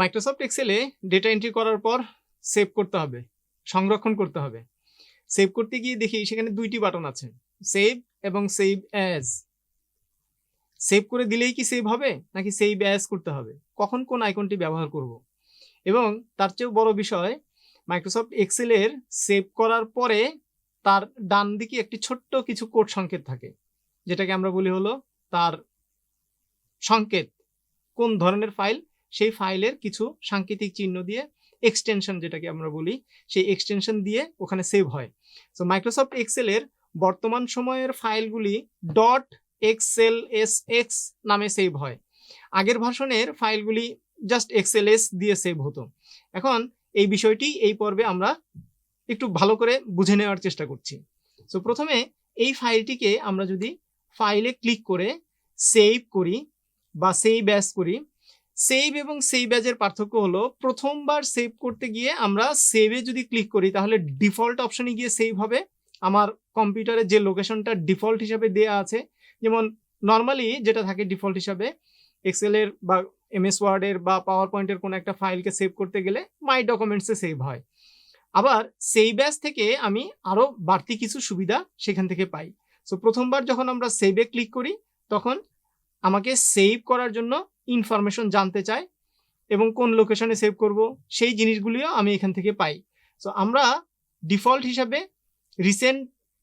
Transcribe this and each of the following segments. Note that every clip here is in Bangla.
মাইক্রোসফট এক্সেলে ডেটা এন্ট্রি করার পর সেভ করতে হবে, সংরক্ষণ করতে হবে। সেভ করতে গিয়ে দেখি সেখানে দুইটি বাটন আছে সেভ এবং সেভ অ্যাজ সেভ করে দিলেই কি সেভ হবে, নাকি সেভ অ্যাজ করতে হবে? কখন কোন আইকনটি ব্যবহার করব? এবং তার চেয়েও বড় বিষয় মাইক্রোসফট এক্সেলের সেভ করার পরে তার ডান দিকে একটি ছোট্ট কিছু কোড সংকেত থাকে, যেটাকে আমরা বলি হলো তার সংকেত, কোন ধরনের ফাইল সেই ফাইলের কিছু সাংকেতিক চিহ্ন দিয়ে এক্সটেনশন যেটাকে আমরা বলি, সেই এক্সটেনশন দিয়ে ওখানে সেভ হয়। সো মাইক্রোসফট এক্সেলের বর্তমান সময়ের ফাইলগুলি. ডট এক্সেল এস এক্স নামে সেভ হয়। আগের ভাষণের ফাইলগুলি জাস্ট এক্সেল এস দিয়ে সেভ হতো। এখন এই বিষয়টি এই পর্বে আমরা একটু ভালো করে বুঝে নেওয়ার চেষ্টা করছি। সো প্রথমে এই ফাইলটিকে আমরা যদি ফাইলে ক্লিক করে সেভ করি বা সেভ অ্যাজ করি সেভ এবং সেভ অ্যাজের পার্থক্য হলো প্রথমবার সেভ করতে গিয়ে আমরা সেভে যদি ক্লিক করি তাহলে ডিফল্ট অপশনে গিয়ে সেভ হবে। আমার কম্পিউটারে যে লোকেশনটা ডিফল্ট হিসাবে দেয়া আছে, যেমন নর্মালি যেটা থাকে ডিফল্ট হিসাবে এক্সেলের বা এমএস ওয়ার্ডের বা পাওয়ার পয়েন্টের কোনো একটা ফাইলকে সেভ করতে গেলে মাই ডকুমেন্টসে সেভ হয়। আবার সেই ব্যাস থেকে আমি আরও বাড়তি কিছু সুবিধা সেখান থেকে পাই। সো প্রথমবার যখন আমরা সেভে ক্লিক করি, তখন আমাকে সেভ করার জন্য ইনফরমেশন জানতে চায় এবং কোন লোকেশনে সেভ করব, সেই জিনিসগুলিও আমি এখান থেকে পাই। সো আমরা ডিফল্ট হিসাবে রিসেন্ট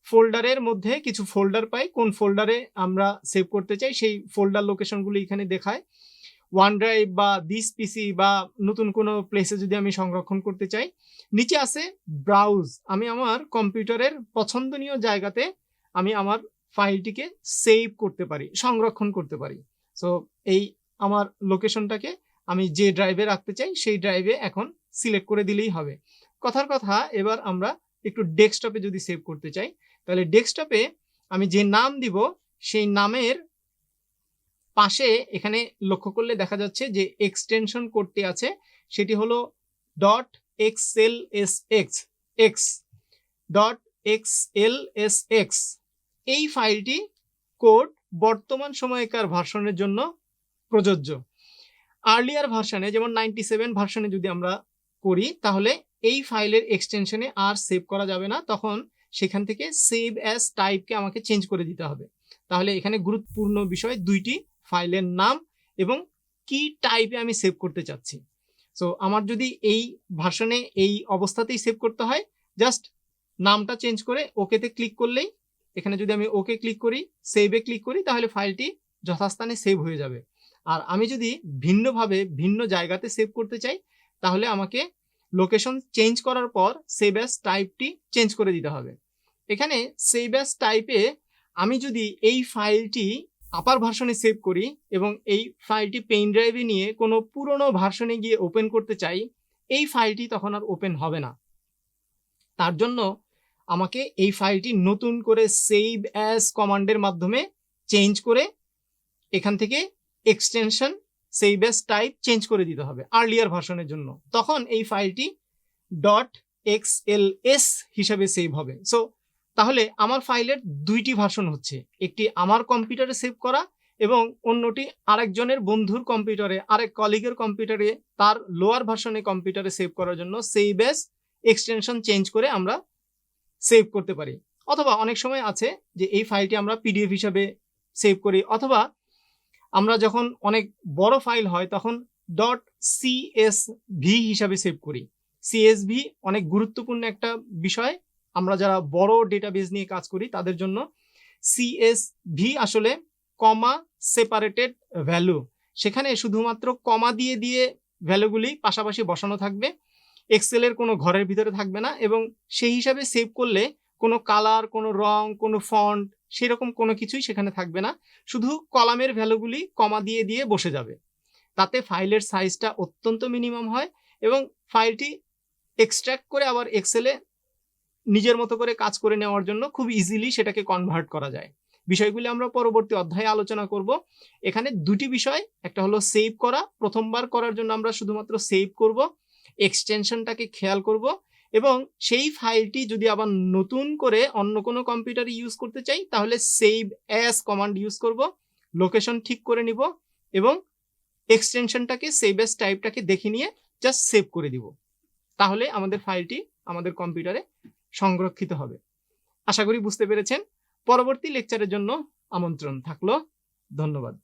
ফোল্ডারের মধ্যে কিছু ফোল্ডার পাই। কোন ফোল্ডারে আমরা সেভ করতে চাই, সেই ফোল্ডার লোকেশনগুলি এখানে দেখায়। ওয়ান ড্রাইভ বা দিস পিসি বা নতুন কোনো প্লেসে যদি আমি সংরক্ষণ করতে চাই, নিচে আছে ব্রাউজ আমি আমার কম্পিউটারের পছন্দনীয় জায়গাতে আমি আমার ফাইলটিকে সেভ করতে পারি, সংরক্ষণ করতে পারি। সো এই আমার লোকেশনটাকে আমি যে ড্রাইভে রাখতে চাই, সেই ড্রাইভে এখন সিলেক্ট করে দিলেই হবে। কথার কথা, এবার আমরা একটু ডেস্কটপে যদি সেভ করতে চাই, তাহলে ডেস্কটপে আমি যে নাম দিব, সেই নামের পাশে এখানে লক্ষ্য করলে দেখা যাচ্ছে যে এক্সটেনশন কোডটি আছে, সেটি হলো. Dot X L S X X dot X L S X এই ফাইলটি কোড বর্তমান সময়কার ভার্সনের জন্য প্রযোজ্য। আর্লিয়ার ভার্সনে যেমন নাইনটি সেভেন ভার্সনে যদি আমরা করি, তাহলে এই ফাইলের এক্সটেনশনে আর সেভ করা যাবে না। তখন সেখান থেকে সেভ অ্যাজ টাইপকে আমাকে চেঞ্জ করে দিতে হবে। তাহলে এখানে গুরুত্বপূর্ণ বিষয়, দুইটি ফাইলের নাম এবং কি টাইপে আমি সেভ করতে চাচ্ছি। সো আমার যদি এই ভার্সনে এই অবস্থাতেই সেভ করতে হয় জাস্ট নামটা চেঞ্জ করে ওকেতে ক্লিক করলেই এখানে যদি আমি ওকে ক্লিক করি সেভে ক্লিক করি, তাহলে ফাইলটি যথাস্থানে সেভ হয়ে যাবে। আর আমি যদি ভিন্নভাবে ভিন্ন জায়গাতে সেভ করতে চাই, তাহলে আমাকে লোকেশন চেঞ্জ করার পর সেভ অ্যাস টাইপটি চেঞ্জ করে দিতে হবে। এখানে সেভ অ্যাস টাইপে আমি যদি এই ফাইলটি আপার ভার্সনে সেভ করি এবং এই ফাইলটি পেন ড্রাইভে নিয়ে কোনো পুরনো ভার্সনে গিয়ে ওপেন করতে চাই, এই ফাইলটি তখন আর ওপেন হবে না। তার জন্য আমাকে এই ফাইলটি নতুন করে সেভ অ্যাজ কমান্ডের মাধ্যমে চেঞ্জ করে এখান থেকে extension save as type change করে দিতে হবে আর্লিয়ার ভার্সনের জন্য। তখন এই ফাইলটি. ডট এক্স এল এস হিসাবে সেভ হবে। সো তাহলে আমার ফাইলের দুইটি ভার্সন হচ্ছে। একটি আমার কম্পিউটারে সেভ করা এবং অন্যটি আরেকজনের বন্ধুর কম্পিউটারে আরেক কলিগের কম্পিউটারে তার লোয়ার ভার্সনে কম্পিউটারে সেভ করার জন্য সেই এস এক্সটেনশন চেঞ্জ করে আমরা সেভ করতে পারি। অথবা অনেক সময় আছে যে এই ফাইলটি আমরা পিডিএফ হিসাবে সেভ করি, অথবা আমরা যখন অনেক বড় ফাইল হয় তখন. ডট সিএসভি হিসাবে সেভ করি। সিএসভি অনেক গুরুত্বপূর্ণ একটা বিষয়। আমরা যারা বড় ডেটাবেস নিয়ে কাজ করি তাদের জন্য সিএসভি আসলে কমা সেপারেটেড ভ্যালু সেখানে শুধুমাত্র কমা দিয়ে দিয়ে ভ্যালুগুলি পাশাপাশি বসানো থাকবে। এক্সেলের কোনো ঘরের ভিতরে থাকবে না এবং সেই হিসাবে সেভ করলে কোনো কালার কোনো রং, কোনো ফন্ট সেরকম কোনো কিছুই সেখানে থাকবে না। শুধু কলামের ভ্যালুগুলি কমা দিয়ে দিয়ে বসে যাবে। তাতে ফাইলের সাইজটা অত্যন্ত মিনিমাম হয় এবং ফাইলটি এক্সট্র্যাক্ট করে আবার এক্সেলে নিজের মতো করে কাজ করে নেওয়ার জন্য খুব ইজিলি সেটাকে কনভার্ট করা যায়। বিষয়গুলি আমরা পরবর্তী অধ্যায়ে আলোচনা করব। এখানে দুটি বিষয়, একটা হলো সেভ করা, প্রথমবার করার জন্য আমরা শুধুমাত্র সেভ করব। এক্সটেনশনটাকে খেয়াল করব এবং সেই ফাইলটি যদি আবার নতুন করে অন্য কোনো কম্পিউটারে ইউজ করতে চাই, তাহলে সেভ অ্যাস কমান্ড ইউজ করব লোকেশন ঠিক করে নিব এবং এক্সটেনশনটাকে সেভ এস টাইপটাকে দেখে নিয়ে জাস্ট সেভ করে দিব। তাহলে আমাদের ফাইলটি আমাদের কম্পিউটারে সংরক্ষিত হবে। আশা করি বুঝতে পেরেছেন। পরবর্তী লেকচারের জন্য আমন্ত্রণ থাকল। ধন্যবাদ।